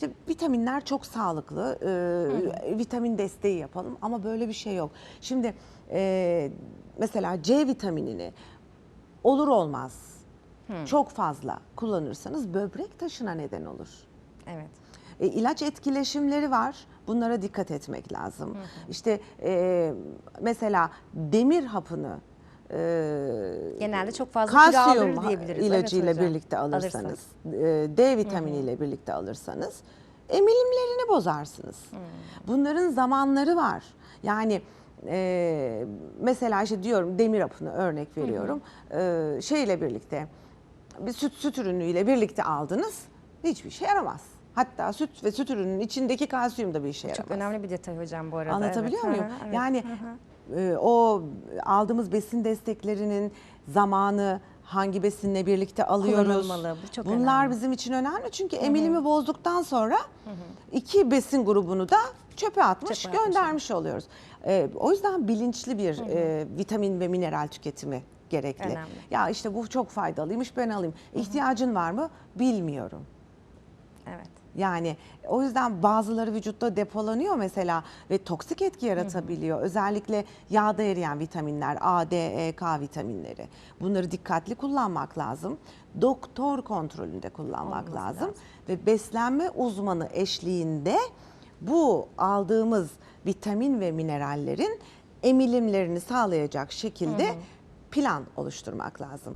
işte vitaminler çok sağlıklı. Ee, vitamin desteği yapalım ama böyle bir şey yok. Şimdi e, mesela C vitaminini olur olmaz çok fazla kullanırsanız böbrek taşına neden olur. Evet. E, ilaç etkileşimleri var. Bunlara dikkat etmek lazım. İşte e, mesela demir hapını e, Genelde çok fazla kalsiyum aldırır diyebiliriz. ilacıyla Evet birlikte alırsanız, Alırsak. e, D vitaminiyle birlikte alırsanız emilimlerini bozarsınız. Bunların zamanları var. Yani e, mesela işte diyorum demir hapını örnek veriyorum. E, şeyle birlikte bir süt süt ürünüyle birlikte aldınız hiçbir şey yaramaz. Hatta süt ve süt ürünün içindeki kalsiyum da bir işe yaramaz. Çok önemli bir detay hocam bu arada. Anlatabiliyor evet. muyum? Hı hı, evet. Yani Hı hı. e, o aldığımız besin desteklerinin zamanı hangi besinle birlikte alıyoruz. Bu çok Bunlar önemli. bizim için önemli çünkü emilimi bozduktan sonra iki besin grubunu da çöpe atmış, Çöpe atmış, göndermiş oluyoruz. E, o yüzden bilinçli bir e, vitamin ve mineral tüketimi gerekli. Önemli. Ya işte bu çok faydalıymış ben alayım. İhtiyacın var mı? Bilmiyorum. Evet. Yani o yüzden bazıları vücutta depolanıyor mesela ve toksik etki yaratabiliyor. Özellikle yağda eriyen vitaminler, A, D, E, K vitaminleri. Bunları dikkatli kullanmak lazım. Doktor kontrolünde kullanmak Olması lazım. lazım. Ve beslenme uzmanı eşliğinde bu aldığımız vitamin ve minerallerin emilimlerini sağlayacak şekilde plan oluşturmak lazım.